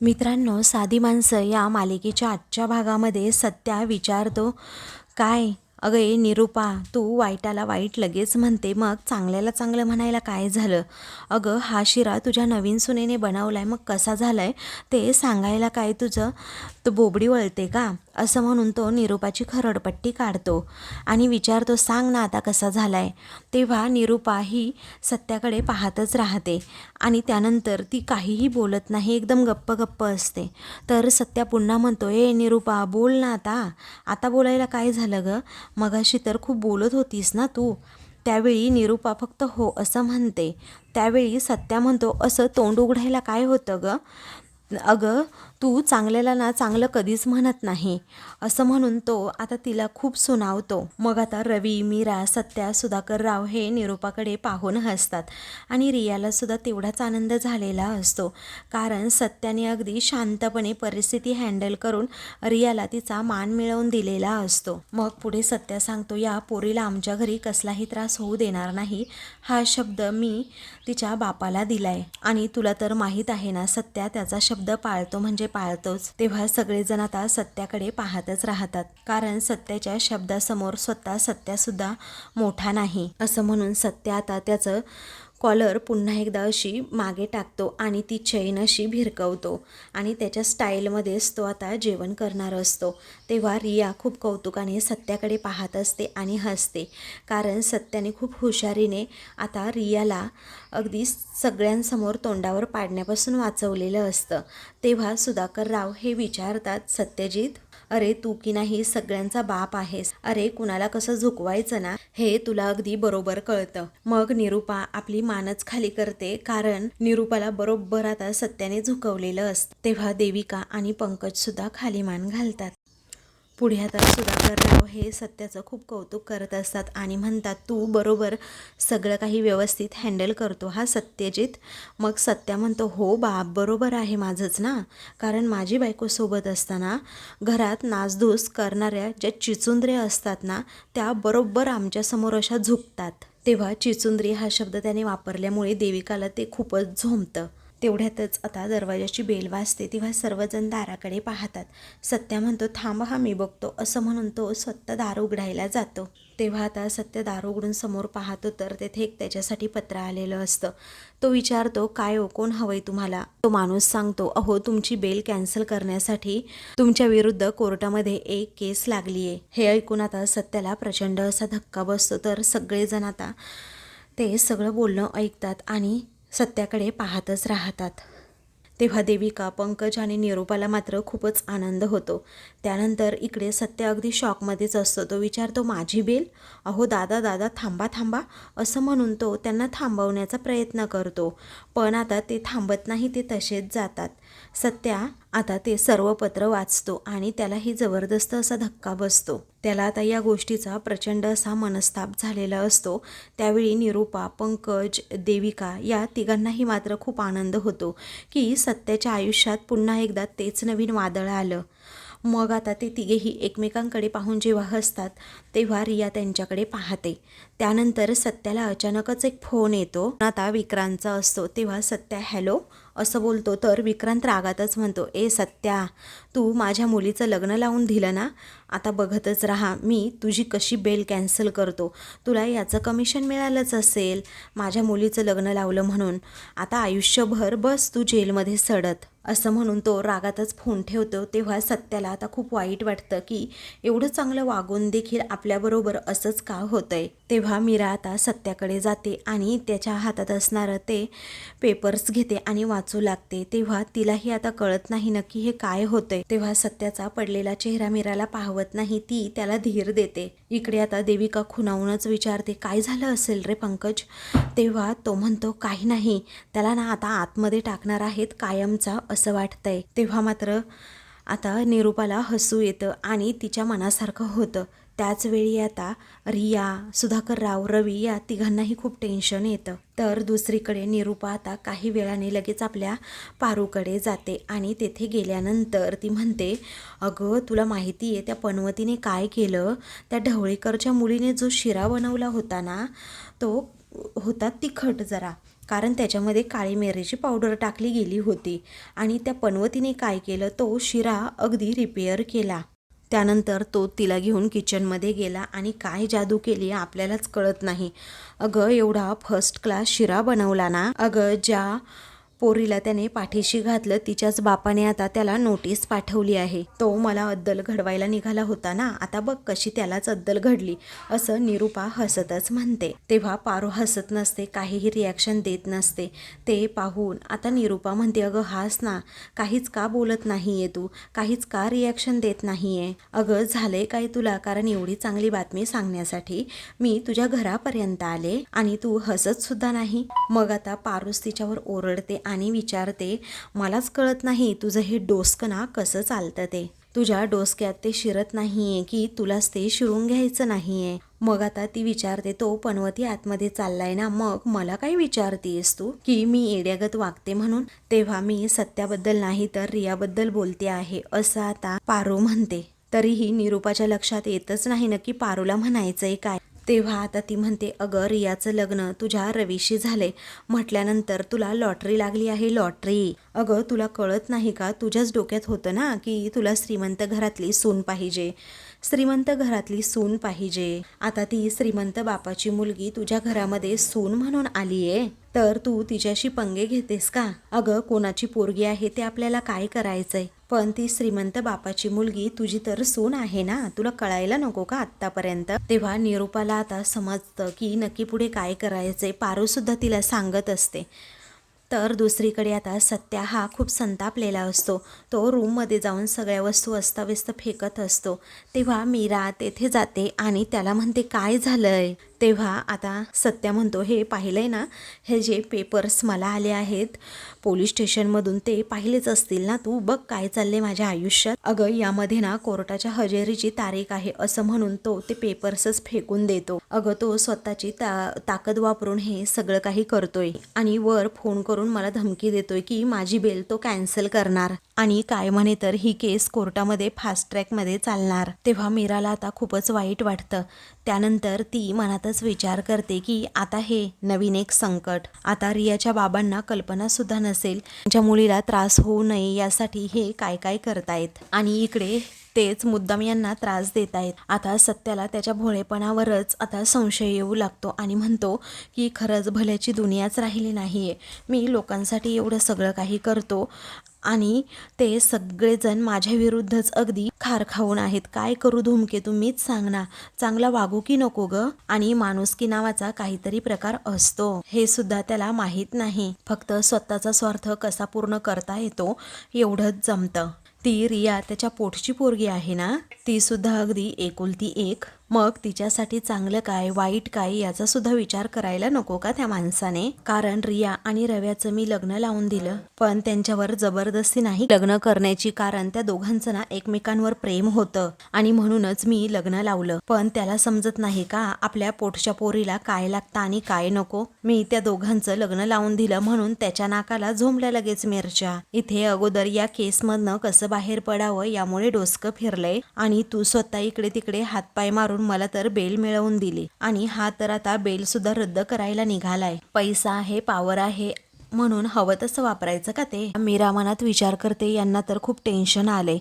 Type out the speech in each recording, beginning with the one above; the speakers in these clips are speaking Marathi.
मित्रांनो साधी माणसं या मालिकेच्या आजच्या भागामध्ये सत्या विचारतो काय अगं ए निरूपा तू वाईटाला वाईट लगेच म्हणते मग चांगल्याला चांगलं म्हणायला काय झालं? अगं हा शिरा तुझ्या नवीन सुनेने बनवला आहे मग कसा झाला आहे ते सांगायला काय तुझं? तो बोबडी वळते का? असं म्हणून तो निरूपाची खरडपट्टी काढतो. आणि विचारतो सांग ना आता कसा झाला आहे तेव्हा निरूपा ही सत्याकडे पाहतच राहते. आणि त्यानंतर ती काहीही बोलत नाही एकदम गप्प गप्प असते. तर सत्या पुन्हा म्हणतो ए निरूपा बोल ना आता. आता बोलायला काय झालं गं? मगाशी तर खूप बोलत होतीस ना तू. त्यावेळी निरूपा फक्त हो असं म्हणते. त्यावेळी सत्या म्हणतो असं तोंड उघडायला काय होतं गं? अगं तू चांगल्याला ना चांगलं कधीच म्हणत नाही. असं म्हणून तो आता तिला खूप सुनावतो. मग आता रवी मीरा सत्या सुधाकर राव हे निरूपाकडे पाहून हसतात आणि रियाला सुद्धा तेवढाच आनंद झालेला असतो. कारण सत्याने अगदी शांतपणे परिस्थिती हँडल करून रियाला तिचा मान मिळवून दिलेला असतो. मग पुढे सत्या सांगतो या पोरीला आमच्या घरी कसलाही त्रास होऊ देणार नाही. हा शब्द मी तिच्या बापाला दिलाय आणि तुला तर माहीत आहे ना सत्या त्याचा शब्द शब्द पाळतो म्हणजे पाळतोच. तेव्हा सगळेजण आता सत्याकडे पाहतच राहतात. कारण सत्याच्या शब्दासमोर स्वतः सत्या सुद्धा मोठा नाही. असं म्हणून सत्य आता त्याचं कॉलर पुन्हा एकदा अशी मागे टाकतो आणि ती चैन अशी भिरकवतो. आणि त्याच्या स्टाईलमध्येच तो आता जेवण करणार असतो. तेव्हा रिया खूप कौतुकाने सत्याकडे पाहत असते आणि हसते. कारण सत्याने खूप हुशारीने आता रियाला अगदी सगळ्यांसमोर तोंडावर पाडण्यापासून वाचवलेलं असतं. तेव्हा सुधाकर राव हे विचारतात सत्यजित अरे तू की नाही सगळ्यांचा बाप आहेस. अरे कुणाला कसं झुकवायचं ना? हे तुला अगदी बरोबर कळतं. मग निरूपा आपली मानच खाली करते कारण निरूपाला बरोबर आता सत्याने झुकवलेलं असतं. तेव्हा देविका आणि पंकज सुद्धा खाली मान घालतात. पुढे आता सुधाकरराव हे सत्याचं खूप कौतुक करत असतात आणि म्हणतात तू बरोबर सगळं काही व्यवस्थित हँडल करतो हा सत्यजित. मग सत्या म्हणतो हो बाप बरोबर आहे माझंच ना? कारण माझी बायको सोबत असताना घरात नासधूस करणाऱ्या ज्या चिचुंद्र्या असतात ना त्या बरोबर आमच्यासमोर अशा झुकतात. तेव्हा चिचुंद्री हा शब्द त्याने वापरल्यामुळे देविकाला ते खूपच झोंबतं. तेवढ्यातच आता दरवाजाची बेल वाजते तेव्हा सर्वजण दाराकडे पाहतात. सत्या म्हणतो थांब हा मी बघतो. असं म्हणून तो स्वतः दार उघडायला जातो. तेव्हा आता सत्य दार उघडून समोर पाहतो तर तेथे एक त्याच्यासाठी पत्र आलेलं असतं. तो विचारतो काय हो कोण हवंय तुम्हाला? तो माणूस सांगतो अहो तुमची बेल कॅन्सल करण्यासाठी तुमच्या विरुद्ध कोर्टामध्ये एक केस लागली आहे हे ऐकून आता सत्याला प्रचंड असा धक्का बसतो तर सगळेजण आता ते सगळं बोलणं ऐकतात आणि सत्याकडे पाहतच राहतात. तेव्हा देविका पंकज आणि निरूपाला मात्र खूपच आनंद होतो. त्यानंतर इकडे सत्य अगदी शॉकमध्येच असतो. तो विचारतो माझी बेल? अहो दादा दादा थांबा थांबा. असं म्हणून तो त्यांना थांबवण्याचा प्रयत्न करतो. पण आता ते थांबत नाही ते तसेच जातात. सत्या आता ते सर्व पत्र वाचतो आणि त्यालाही जबरदस्त असा धक्का बसतो. त्याला आता या गोष्टीचा प्रचंड असा मनस्ताप झालेला असतो. त्यावेळी निरूपा पंकज देविका या तिघांनाही मात्र खूप आनंद होतो की सत्याच्या आयुष्यात पुन्हा एकदा तेच नवीन वादळ आलं. मग आता ते तिघेही एकमेकांकडे पाहून जेव्हा हसतात तेव्हा रिया त्यांच्याकडे पाहते. त्यानंतर सत्याला अचानकच एक फोन येतो. आता विक्रांतचा असतो तेव्हा सत्या हॅलो असं बोलतो तर विक्रांत रागातच म्हणतो ए सत्या तू माझ्या मुलीचं लग्न लावून दिलं ना? आता बघतच राहा मी तुझी कशी बेल कॅन्सल करतो? तुला याचं कमिशन मिळालंच असेल माझ्या मुलीचं लग्न लावलं म्हणून. आता आयुष्यभर बस तू जेलमध्ये सडत. असं म्हणून तो रागातच फोन ठेवतो. तेव्हा सत्याला आता खूप वाईट वाटतं की एवढं चांगलं वागून देखील आपल्याबरोबर असंच का होतंय? तेव्हा मीरा आता सत्याकडे जाते आणि त्याच्या हातात असणारं ते पेपर्स घेते आणि वाचू लागते. तेव्हा तिलाही आता कळत नाही नक्की हे काय होतंय. तेव्हा सत्याचा पडलेला चेहरा मीराला पाहवत नाही. ती त्याला धीर देते. इकडे आता देविका खुनावूनच विचारते काय झालं असेल रे पंकज? तेव्हा तो म्हणतो काही नाही. त्याला ना आता आतमध्ये टाकणार आहेत कायमचा असं वाटतंय. तेव्हा मात्र आता निरूपाला हसू येतं आणि तिच्या मनासारखं होतं. त्याचवेळी आता रिया सुधाकर राव रवी या तिघांनाही खूप टेन्शन येतं. तर दुसरीकडे निरूपा आता काही वेळाने लगेच आपल्या पारूकडे जाते आणि तेथे गेल्यानंतर ती म्हणते अगं तुला माहिती आहे त्या पनवतीने काय केलं? त्या ढवळीकरच्या मुलीने जो शिरा बनवला होता ना तो होता तिखट जरा. कारण त्याच्यामध्ये काळी मिरीची पावडर टाकली गेली होती आणि त्या पनवतीने काय केलं? तो शिरा अगदी रिपेअर केला. त्यानंतर तो तिला घेऊन किचनमध्ये गेला आणि काय जादू केली आपल्यालाच कळत नाही. अगं एवढा फर्स्ट क्लास शिरा बनवला ना. अगं ज्या पोरीला त्याने पाठीशी घातलं तिच्याच बापाने आता त्याला नोटीस पाठवली आहे. तो मला अद्दल घडवायला निघाला होता ना आता बघ कशी त्यालाच अद्दल घडली असं निरूपा हसतच म्हणते. तेव्हा पारो हसत नसते काहीही रिॲक्शन देत नसते. ते पाहून आता निरूपा म्हणते अगं हास ना काहीच का बोलत नाहीये तू? काहीच का रिॲक्शन देत नाहीये? अगं झालंय काय तुला? कारण एवढी चांगली बातमी सांगण्यासाठी मी तुझ्या घरापर्यंत आले आणि तू हसत सुद्धा नाही. मग आता पारूस तिच्यावर ओरडते आणि विचारते मलाच कळत नाही तुझं हे डोसकं ना कसं चालतं ते. तुझ्या डोसक्यात ते शिरत नाहीये की तुलाच ते शिरून घ्यायचं नाहीये. मग आता ती विचारते तो पनवती आतमध्ये चाललाय ना मग मला काय विचारतीयस तू? की मी एड्यागत वागते म्हणून? तेव्हा मी सत्याबद्दल नाही तर रियाबद्दल बोलते आहे असं आता पारू म्हणते. तरीही निरूपाच्या लक्षात येतच नाही नक्की पारूला म्हणायचंय काय? तेव्हा आता ती म्हणते अगं रियाचं लग्न तुझ्या रवीशी झाले म्हटल्यानंतर तुला लॉटरी लागली आहे लॉटरी. अगं तुला कळत नाही का? तुझ्याच डोक्यात होतं ना की तुला श्रीमंत घरातली सून पाहिजे. श्रीमंत घरातली सून पाहिजे. आता ती श्रीमंत बापाची मुलगी तुझ्या घरामध्ये सून म्हणून आलीये. तर तू तिच्याशी पंगे घेतेस का? अगं कोणाची पोरगी आहे ते आपल्याला काय करायचंय? पण ती श्रीमंत बापाची मुलगी तुझी तर सून आहे ना? तुला कळायला नको का आत्तापर्यंत? तेव्हा निरूपाला आता समजतं की नक्की पुढे काय करायचंय पारू सुद्धा तिला सांगत असते. तर दुसरीकडे आता सत्या हा खूप संतापलेला असतो. तो रूममध्ये जाऊन सगळ्या वस्तू अस्ताव्यस्त फेकत असतो. तेव्हा मीरा तेथे जाते आणि त्याला म्हणते काय झालं आहे तेव्हा आता सत्या म्हणतो हे पाहिलंय ना हे जे पेपर्स मला आले आहेत पोलीस स्टेशनमधून ते पाहिलेच असतील ना तू बघ काय चालले माझ्या आयुष्यात. अगं यामध्ये ना कोर्टाच्या हजेरीची तारीख आहे असं म्हणून तो ते पेपर्सच फेकून देतो. अगं तो स्वतःची ता ताकद वापरून हे सगळं काही करतोय आणि वर फोन करून मला धमकी देतोय की माझी बेल तो कॅन्सल करणार आणि काय म्हणे तर ही केस कोर्टामध्ये फास्ट ट्रॅकमध्ये चालणार. तेव्हा मीराला आता खूपच वाईट वाटतं. त्यानंतर ती मनातच विचार करते की आता हे नवीन एक संकट. आता रियाच्या बाबांना कल्पना सुद्धा नसेल. त्यांच्या मुलीला त्रास होऊ नये यासाठी हे काय काय करतायत. आणि इकडे तेच मुद्दाम यांना त्रास देत आहेत आता सत्याला त्याच्या भोळेपणावरच आता संशय येऊ लागतो आणि म्हणतो की खरंच भल्याची दुनियाच राहिली नाही आहे मी लोकांसाठी एवढं सगळं काही करतो. आणि ते सगळेजण माझ्या विरुद्धच अगदी खार खाऊन आहेत. काय करू धुमके? तुम्हीच सांग ना. चांगला वागू की नको ग? आणि माणुसकी नावाचा काहीतरी प्रकार असतो. हे सुद्धा त्याला माहीत नाही. फक्त स्वतःचा स्वार्थ कसा पूर्ण करता येतो एवढंच जमतं. ती रिया त्याच्या पोटची पोरगी आहे ना? ती सुद्धा अगदी एकुलती एक मग तिच्यासाठी चांगलं काय वाईट काय याचा सुद्धा विचार करायला नको का त्या माणसाने? कारण रिया आणि रव्याचं मी लग्न लावून दिलं. पण त्यांच्यावर जबरदस्ती नाही लग्न करण्याची कारण त्या दोघांचं ना एकमेकांवर प्रेम होतं. आणि म्हणूनच मी लग्न लावलं. पण त्याला समजत नाही का आपल्या पोटच्या पोरीला काय लागतं आणि काय नको? मी त्या दोघांचं लग्न लावून दिलं म्हणून त्याच्या नाकाला झोंबल्या लगेच मिरच्या. इथे अगोदर या केसमधनं कसं बाहेर पडावं यामुळे डोसकं फिरलंय. आणि तू स्वतः इकडे तिकडे हातपाय मारून मला तर बेल मिळवून दिली. आणि हा तर आता बेल सुद्धा रद्द करायला निघालाय. पैसा आहे पावर आहे म्हणून हवं तसं वापरायचं का ते? मीरा मनात विचार करते यांना तर खूप टेन्शन आले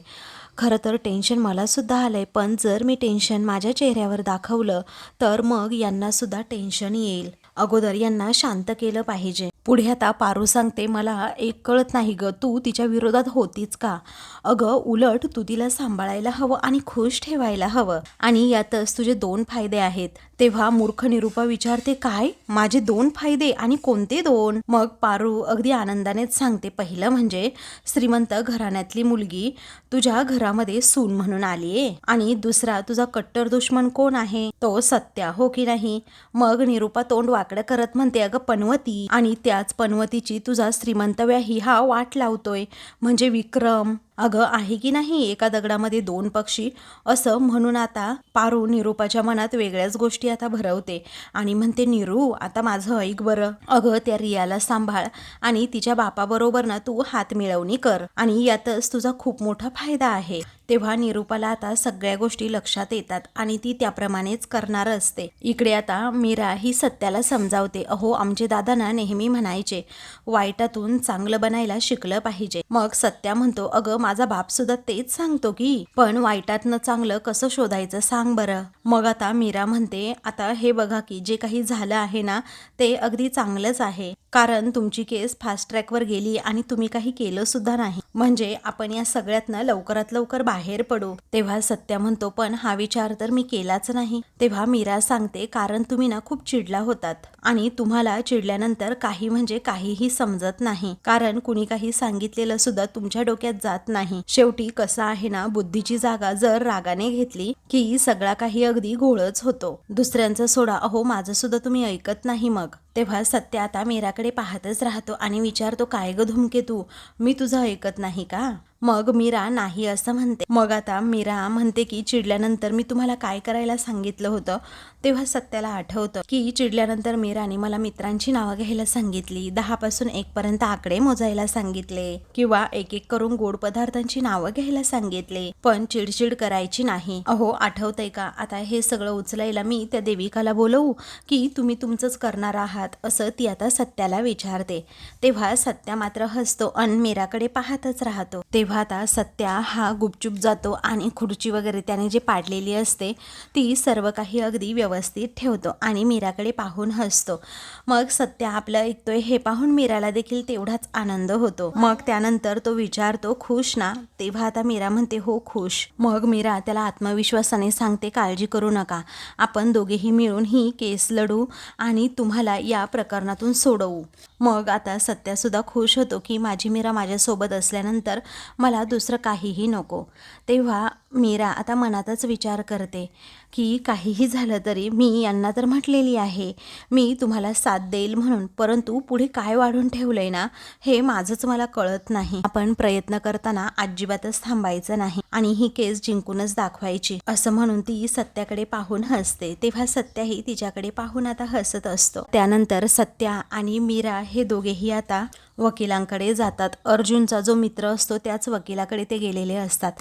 खरं तर टेन्शन मला सुद्धा आलंय पण जर मी टेन्शन माझ्या चेहऱ्यावर दाखवलं तर मग यांनासुद्धा टेन्शन येईल. अगोदर यांना शांत केलं पाहिजे. पुढे आता पारू सांगते मला एक कळत नाही ग तू तिच्या विरोधात होतीच का? अगं उलट तू तिला सांभाळायला हवं आणि खुश ठेवायला हवं. आणि यातच तुझे दोन फायदे आहेत. तेव्हा मूर्ख निरूपा विचारते काय? माझे दोन फायदे आणि कोणते दोन? मग पारू अगदी आनंदानेच सांगते पहिलं म्हणजे श्रीमंत घराण्यातली मुलगी तुझ्या घरामध्ये सून म्हणून आलीये आणि दुसरा तुझा कट्टर दुश्मन कोण आहे? तो सत्या हो की नाही? मग निरूपा तोंड वाकडं करत म्हणते अगं पनवती. आणि त्या याच पनवतीची तुझा श्रीमंत व्याही हा वाट लावतोय. म्हणजे विक्रम. अगं आहे की नाही एका दगडामध्ये दोन पक्षी? असं म्हणून आता पारू निरूपाच्या मनात वेगळ्याच गोष्टी आता भरवते. आणि म्हणते निरू आता माझं ऐक बरं. अगं त्या रियाला सांभाळ आणि तिच्या बापाबरोबर ना तू हात मिळवणी कर. आणि यातच तुझा खूप मोठा फायदा आहे. तेव्हा निरूपाला आता सगळ्या गोष्टी लक्षात येतात आणि ती त्याप्रमाणेच करणार असते. इकडे आता मीरा ही सत्याला समजावते. अहो आमचे दादा ना नेहमी म्हणायचे वाईटातून चांगलं बनायला शिकलं पाहिजे मग सत्या म्हणतो अगं माझा बाप सुद्धा तेच सांगतो की पण वाईटातनं चांगलं कसं शोधायचं सांग बरं. मग आता मीरा म्हणते आता हे बघा की जे काही झालं आहे ना ते अगदी चांगलंच आहे. कारण तुमची केस फास्ट ट्रॅकवर गेली आणि तुम्ही काही केलं सुद्धा नाही. म्हणजे आपण या सगळ्यातनं लवकरात लवकर बाहेर पडू. तेव्हा सत्या म्हणतो पण हा विचार तर मी केलाच नाही. तेव्हा मीरा सांगते कारण तुम्ही ना खूप चिडला होतात आणि तुम्हाला चिडल्यानंतर काही म्हणजे काहीही समजत नाही. कारण कुणी काही सांगितलेलं सुद्धा तुमच्या डोक्यात जात नाही. शेवटी कसं आहे ना बुद्धीची जागा जर रागाने घेतली की सगळा काही अगदी घोळच होतो. दुसऱ्यांचं सोडा अहो माझं सुद्धा तुम्ही ऐकत नाही मग. तेव्हा सत्य आता मीराकडे पाहतच राहतो आणि विचारतो काय ग धुमके तू? मी तुझं ऐकत नाही का? मग मीरा नाही असं म्हणते. मग आता मीरा म्हणते की चिडल्यानंतर मी तुम्हाला काय करायला सांगितलं होतं? तेव्हा सत्याला आठवतं की चिडल्यानंतर मीराने मला मित्रांची नावं घ्यायला सांगितली. दहा पासून एक पर्यंत आकडे मोजायला सांगितले किंवा एक एक करून गोड पदार्थांची नावं घ्यायला सांगितले. पण चिडचिड करायची नाही. अहो आठवतंय का? आता हे सगळं उचलायला मी त्या देविकाला बोलवू की तुम्ही तुमचंच करणार आहात असं ती आता सत्याला विचारते. तेव्हा सत्या मात्र हसतो अन मीराकडे पाहतच राहतो. तेव्हा आता सत्या हा गुपचूप जातो आणि खुर्ची वगैरे त्याने जे पाडलेली असते ती सर्व काही अगदी व्यवस्थित ठेवतो आणि मीराकडे पाहून हसतो. मग सत्या आपलं ऐकतोय हे पाहून मीराला देखील तेवढाच आनंद होतो. मग त्यानंतर तो विचारतो खुश ना? तेव्हा आता मीरा म्हणते हो खुश. मग मीरा त्याला आत्मविश्वासाने सांगते काळजी करू नका. आपण दोघेही मिळून ही केस लढू आणि तुम्हाला या प्रकरणातून सोडवू. मग आता सत्यासुद्धा खुश होतो की माझी मीरा माझ्यासोबत असल्यानंतर मला दुसरं काहीही नको. तेव्हा मीरा आता मनातच विचार करते की काहीही झालं तरी मी यांना तर म्हटलेली आहे. मी तुम्हाला साथ देईल म्हणून परंतु पुढे काय वाढून ठेवलं आहे ना हे माझंच मला कळत नाही. आपण प्रयत्न करताना अजिबातच थांबायचं नाही आणि ही केस जिंकूनच दाखवायची. असं म्हणून ती सत्याकडे पाहून हसते. तेव्हा सत्याही तिच्याकडे पाहून आता हसत असतो. त्यानंतर सत्या आणि मीरा हे दोघेही आता वकिलांकडे जातात. अर्जुनचा जो मित्र असतो त्याच वकिलाकडे ते गेलेले असतात.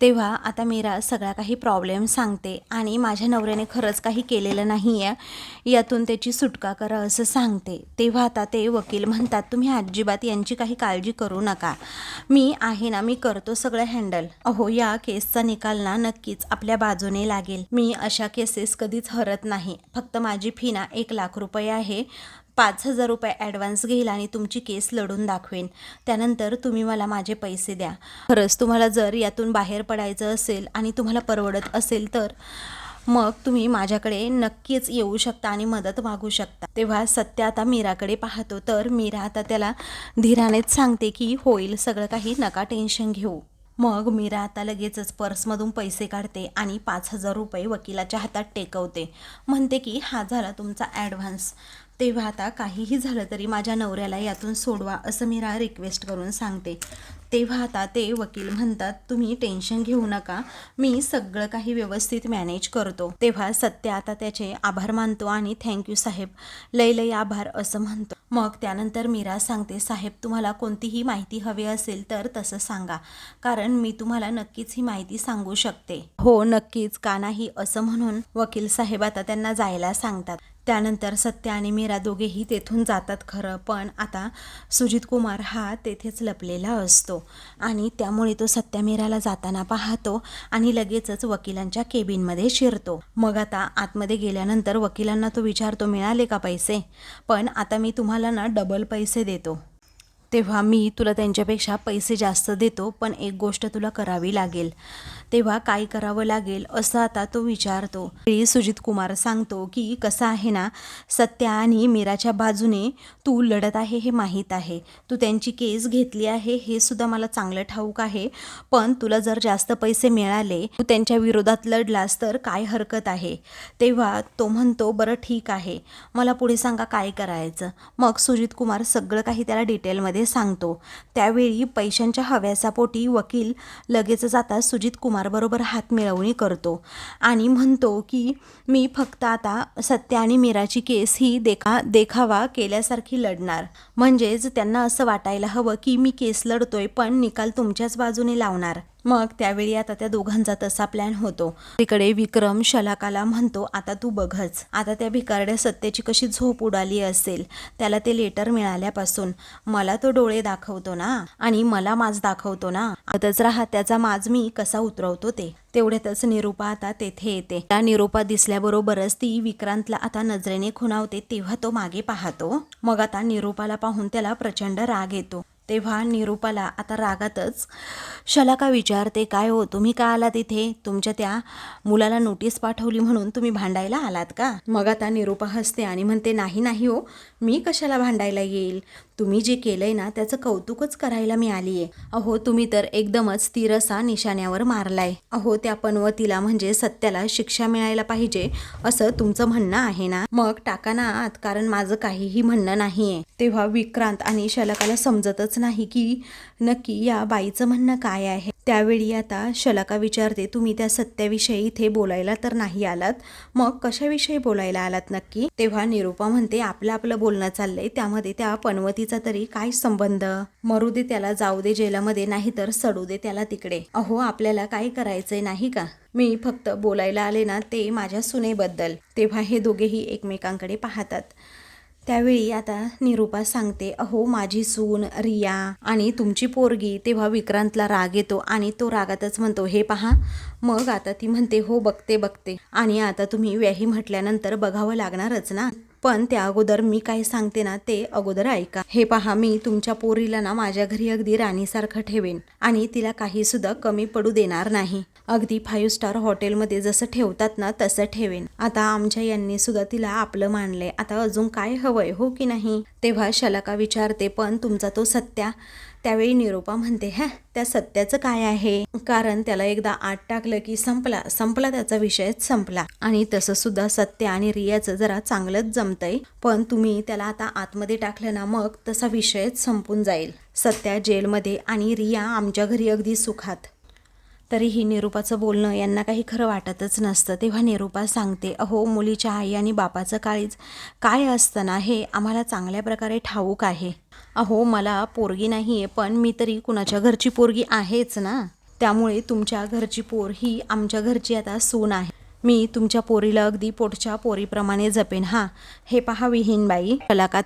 तेव्हा आता मीरा सगळा काही प्रॉब्लेम सांगते आणि माझ्या नवऱ्याने खरंच काही केलेलं नाही आहे यातून त्याची सुटका करा असं सांगते. तेव्हा आता ते वकील म्हणतात तुम्ही अजिबात यांची काही काळजी करू नका. मी आहे ना मी करतो सगळं हँडल अहो या केसचा निकाल ना नक्कीच आपल्या बाजूने लागेल. मी अशा केसेस कधीच हरत नाही. फक्त माझी फी ना एक लाख रुपये आहे. पाच हजार रुपये ॲडव्हान्स घेईल आणि तुमची केस लढून दाखवेन. त्यानंतर तुम्ही मला माझे पैसे द्या. खरंच तुम्हाला जर यातून बाहेर पडायचं असेल आणि तुम्हाला परवडत असेल तर मग तुम्ही माझ्याकडे नक्कीच येऊ शकता आणि मदत मागू शकता. तेव्हा सत्य आता मीराकडे पाहतो. तर मीरा आता त्याला धीरानेच सांगते की होईल सगळं काही नका टेन्शन घेऊ. मग मीरा आता लगेचच पर्समधून पैसे काढते आणि पाच हजार रुपये वकिलाच्या हातात टेकवते. म्हणते की हा झाला तुमचा ॲडव्हान्स तेव्हा आता काहीही झालं तरी माझ्या नवऱ्याला यातून सोडवा असं मीरा रिक्वेस्ट करून सांगते. तेव्हा आता ते वकील म्हणतात तुम्ही टेन्शन घेऊ नका. मी सगळं काही व्यवस्थित मॅनेज करतो. तेव्हा सत्य आता त्याचे आभार मानतो आणि थँक्यू साहेब. लय लय आभार असं म्हणतो. मग त्यानंतर मीरा सांगते साहेब तुम्हाला कोणतीही माहिती हवी असेल तर तसं सांगा. कारण मी तुम्हाला नक्कीच ही माहिती सांगू शकते. हो नक्कीच. का नाही? असं म्हणून वकील साहेब आता त्यांना जायला सांगतात. त्यानंतर सत्य आणि मीरा दोघेही तेथून जातात खरं पण आता सुजित कुमार हा तेथेच लपलेला असतो. आणि त्यामुळे तो सत्या मीराला जाताना पाहतो आणि लगेचच वकिलांच्या केबिनमध्ये शिरतो. मग आता आतमध्ये गेल्यानंतर वकिलांना तो विचारतो मिळाले का पैसे? पण आता मी तुम्हाला ना डबल पैसे देतो. तेव्हा मी तुला त्यांच्यापेक्षा पैसे जास्त देतो पण एक गोष्ट तुला करावी लागेल. तेव्हा काय करावं लागेल असं आता तो विचारतो. सुजित कुमार सांगतो की कसं आहे ना सत्या आणि मीराच्या बाजूने तू लढत आहे हे माहीत आहे. तू त्यांची केस घेतली आहे हे सुद्धा मला चांगलं ठाऊक आहे. पण तुला जर जास्त पैसे मिळाले तू त्यांच्या विरोधात लढलास तर काय हरकत आहे? तेव्हा तो म्हणतो बरं ठीक आहे. मला पुढे सांगा काय करायचं. मग सुजित कुमार सगळं काही त्याला डिटेलमध्ये फोनमध्ये सांगतो. त्यावेळी पैशांच्या हव्यासापोटी वकील लगेच जाता सुजित कुमारबरोबर हात मिळवणी करतो आणि म्हणतो की मी फक्त आता सत्य आणि मीराची केस ही देखा देखावा केल्यासारखी लढणार. म्हणजेच त्यांना असं वाटायला हवं की मी केस लढतोय पण निकाल तुमच्याच बाजूने लावणार. मग त्यावेळी आता त्या दोघांचा तसा प्लॅन होतो. तिकडे विक्रम शलाकाला म्हणतो आता तू बघच. आता त्या भिकारड्या सत्तेची कशी झोप उडाली असेल. त्याला ते लेटर मिळाल्यापासून. मला तो डोळे दाखवतो ना. आणि मला माज दाखवतो ना. आताच राहा त्याचा माज मी कसा उतरवतो ते. तेवढ्यातच निरूपा आता तेथे येते. त्या निरूपा दिसल्याबरोबरच ती विक्रांतला आता नजरेने खुणावते तेव्हा तो मागे पाहतो. मग आता निरूपाला पाहून त्याला प्रचंड राग येतो. तेव्हा निरूपाला आता रागातच शलाका विचारते काय हो तुम्ही का आलात इथे? तुमच्या त्या मुलाला नोटीस पाठवली म्हणून तुम्ही भांडायला आलात का? मग आता निरूपा हसते आणि म्हणते नाही नाही हो मी कशाला भांडायला येईल? तुम्ही जे केलंय ना त्याचं कौतुकच करायला मी आलीये. अहो तुम्ही तर एकदमच स्थिर असा निशाण्यावर मारलाय. अहो त्या पनवतीला म्हणजे सत्याला शिक्षा मिळायला पाहिजे असं तुमचं म्हणणं आहे ना? मग टाका ना आत कारण माझं काहीही म्हणणं नाहीये. तेव्हा विक्रांत आणि शलकाला समजतच नाही की नक्की या बाईचं म्हणणं काय आहे? त्यावेळी आता शलाका विचारते तुम्ही त्या सत्याविषयी इथे बोलायला तर नाही आलात? मग कशाविषयी बोलायला आलात नक्की? तेव्हा निरूपा म्हणते आपलं आपलं बोलणं चाललंय त्यामध्ये त्या पनवतीचा तरी काय संबंध? मरू दे त्याला जाऊ दे जेलामध्ये नाही तर सडू दे त्याला तिकडे. अहो आपल्याला काय करायचंय नाही का? मी फक्त बोलायला आले ना ते माझ्या सुनेबद्दल. तेव्हा हे दोघेही एकमेकांकडे पाहतात. त्यावेळी आता निरूपा सांगते अहो माझी सून रिया आणि तुमची पोरगी तेव्हा विक्रांतला राग येतो आणि तो रागातच म्हणतो हे पहा. मग आता ती म्हणते हो बघते बघते. आणि आता तुम्ही व्याही म्हटल्यानंतर बघावं लागणारच ना? पण त्या अगोदर मी काय सांगते ना ते अगोदर ऐका. हे पहा मी तुमच्या पोरीला ना माझ्या घरी अगदी राणीसारखं ठेवेन आणि तिला काही सुद्धा कमी पडू देणार नाही. अगदी फाईव्ह स्टार हॉटेलमध्ये जसं ठेवतात ना तसं ठेवेन. आता आमच्या यांनी सुद्धा तिला आपलं मानलंय. आता अजून काय हवंय हो की नाही? तेव्हा शलाका विचारते पण तुमचा तो सत्या त्यावेळी निरोपा म्हणते हॅ त्या सत्याचं काय आहे? कारण त्याला एकदा आत टाकलं की संपला संपला त्याचा विषयच संपला. आणि तसं सुद्धा सत्य आणि रियाचं जरा चांगलंच जमतंय. पण तुम्ही त्याला आता आतमध्ये टाकलं ना मग तसा विषयच संपून जाईल. सत्या जेलमध्ये आणि रिया आमच्या घरी अगदी सुखात. तरीही निरूपाचं बोलणं यांना काही खरं वाटतच नसतं. तेव्हा निरूपा सांगते अहो मुलीच्या आई आणि बापाचं काळीज काय असतं ना हे आम्हाला चांगल्या प्रकारे ठाऊक आहे. अहो मला पोरगी नाही आहे पण मी तरी कुणाच्या घरची पोरगी आहेच ना. त्यामुळे तुमच्या घरची पोर ही आमच्या घरची आता सून आहे. मी तुमच्या पोरीला अगदी पोटच्या पोरीप्रमाणे जपेन. हां हे पहा विहीनबाई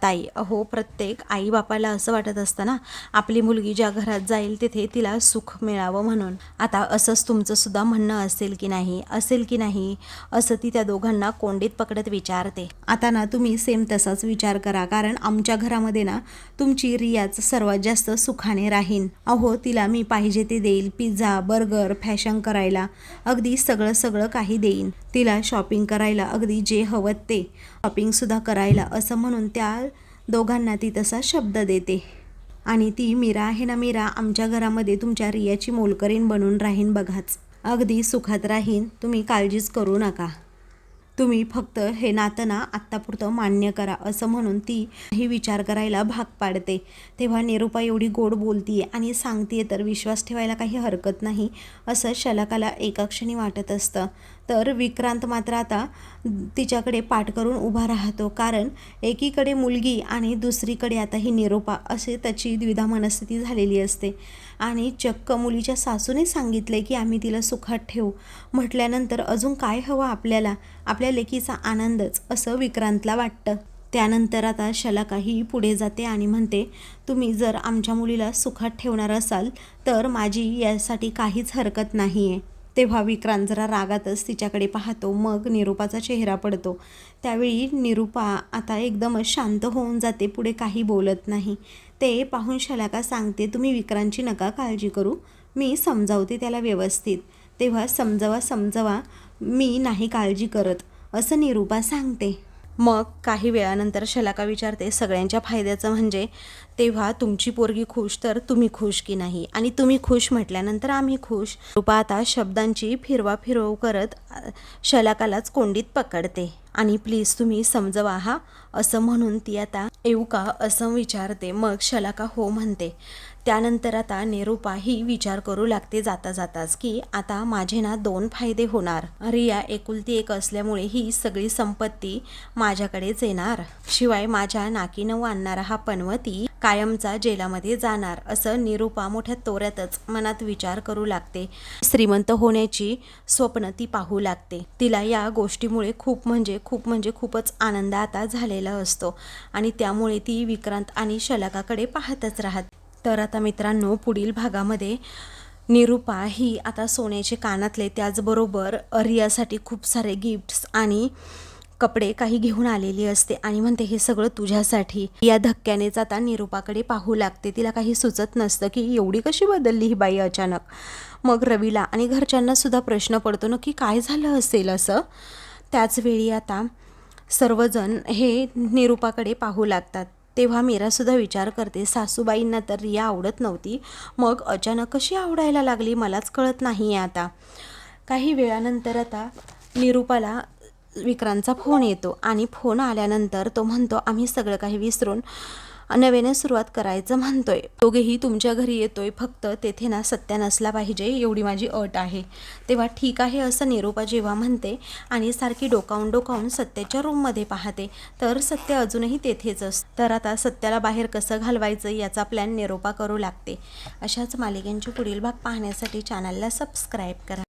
ताई अहो प्रत्येक आईबापाला असं वाटत असतं ना आपली मुलगी ज्या घरात जाईल तिथे तिला सुख मिळावं म्हणून. आता असंच तुमचं सुद्धा म्हणणं असेल की नाही असेल की नाही असं ती त्या दोघांना कोंडीत पकडत विचारते. आता ना तुम्ही सेम तसाच विचार करा कारण आमच्या घरामध्ये ना तुमची रियाच सर्वात जास्त सुखाने राहीन. अहो तिला मी पाहिजे ते देईल पिझ्झा बर्गर फॅशन करायला. अगदी सगळं सगळं काही देईल तिला शॉपिंग करायला अगदी जे हवं ते. शॉपिंगसुद्धा करायला असं म्हणून त्या दोघांना ती तसा शब्द देते. आणि ती मीरा आहे ना मीरा आमच्या घरामध्ये तुमच्या रियाची मोलकरीण बनून राहीन बघाच. अगदी सुखात राहीन तुम्ही काळजीच करू नका. तुम्ही फक्त हे नातं ना आत्तापुरतं मान्य करा असं म्हणून ती ही विचार करायला भाग पाडते. तेव्हा निरुपा एवढी गोड बोलतीये आणि सांगतीये तर विश्वास ठेवायला काही हरकत नाही असं शलकाला एका क्षणी वाटत असतं. तर विक्रांत मात्र आता तिच्याकडे पाठ करून उभा राहतो. कारण एकीकडे मुलगी आणि दुसरीकडे आता ही निरोपा असे त्याची द्विधा मनस्थिती झालेली असते. आणि चक्क मुलीच्या सासूने सांगितले की आम्ही तिला सुखात ठेवू. म्हटल्यानंतर अजून काय हवं आपल्याला? आपल्या लेकीचा आनंदच असं विक्रांतला वाटतं. त्यानंतर आता शलाकाही पुढे जाते आणि म्हणते तुम्ही जर आमच्या मुलीला सुखात ठेवणार असाल तर माझी यासाठी काहीच हरकत नाही आहे तेव्हा विक्रांत जरा रागातच तिच्याकडे पाहतो. मग निरूपाचा चेहरा पडतो. त्यावेळी निरूपा आता एकदमच शांत होऊन जाते पुढे काही बोलत नाही. ते पाहून शलाका सांगते तुम्ही विक्रांतची नका काळजी करू. मी समजावते त्याला व्यवस्थित. तेव्हा समजावा समजावा मी नाही काळजी करत असं निरूपा सांगते. मग काही वेळानंतर शलाका विचारते सगळ्यांच्या फायद्याचं म्हणजे तेव्हा तुमची पोरगी खुश तर तुम्ही खुश की नाही? आणि तुम्ही खुश म्हटल्यानंतर आम्ही खुश. रूपा आता शब्दांची फिरवा फिरव करत शलाकालाच कोंडीत पकडते. आणि प्लीज तुम्ही समजवा हा असं म्हणून ती आता येऊ का असं विचारते. मग शलाका हो म्हणते. त्यानंतर आता निरूपा ही विचार करू लागते जाता जाताच की आता माझे ना दोन फायदे होणार. रिया एकुलती एक असल्यामुळे ही सगळी संपत्ती माझ्याकडेच येणार. शिवाय माझ्या नाकीनं आणणारा हा पनवती कायमचा जेलामध्ये जाणार असं निरूपा मोठ्या तोऱ्यातच मनात विचार करू लागते. श्रीमंत होण्याची स्वप्न ती पाहू लागते. तिला या गोष्टीमुळे खूप म्हणजे खूप म्हणजे खूपच आनंद आता झालेला असतो आणि त्यामुळे ती विक्रांत आणि शलाकाकडे पाहतच राहते. तर आता मित्रांनो पुढील भागामध्ये निरूपा ही आता सोन्याचे कानातले त्याचबरोबर रियासाठी खूप सारे गिफ्ट्स आणि कपडे काही घेऊन आलेली असते आणि म्हणते हे सगळं तुझ्यासाठी. या धक्क्यानेच आता निरूपाकडे पाहू लागते. तिला काही सुचत नसतं की एवढी कशी बदलली ही बाई अचानक. मग रवीला आणि घरच्यांना सुद्धा प्रश्न पडतो ना की काय झालं असेल असं? त्याचवेळी आता सर्वजण हे निरूपाकडे पाहू लागतात. तेव्हा मीरासुद्धा विचार करते सासूबाईंना तर रिया आवडत नव्हती. मग अचानक कशी आवडायला लागली? मलाच कळत नाही आहे आता. काही वेळानंतर आता निरूपाला विक्रांतचा फोन येतो आणि फोन आल्यानंतर तो म्हणतो आम्ही सगळं काही विसरून नव्याने सुरुवात करायचं म्हणतोय. दोघेही तुमच्या घरी येतोय फक्त तेथे ना सत्या नसला पाहिजे एवढी माझी अट आहे. तेव्हा ठीक आहे असं निरूपा जेव्हा म्हणते आणि सारखी डोकावून डोकावून सत्याच्या रूममध्ये पाहते तर सत्य अजूनही तेथेच असतं तर आता सत्याला बाहेर कसं घालवायचं याचा प्लॅन निरोपा करू लागते. अशाच मालिकेंचे पुढील भाग पाहण्यासाठी चॅनलला सबस्क्राईब करा.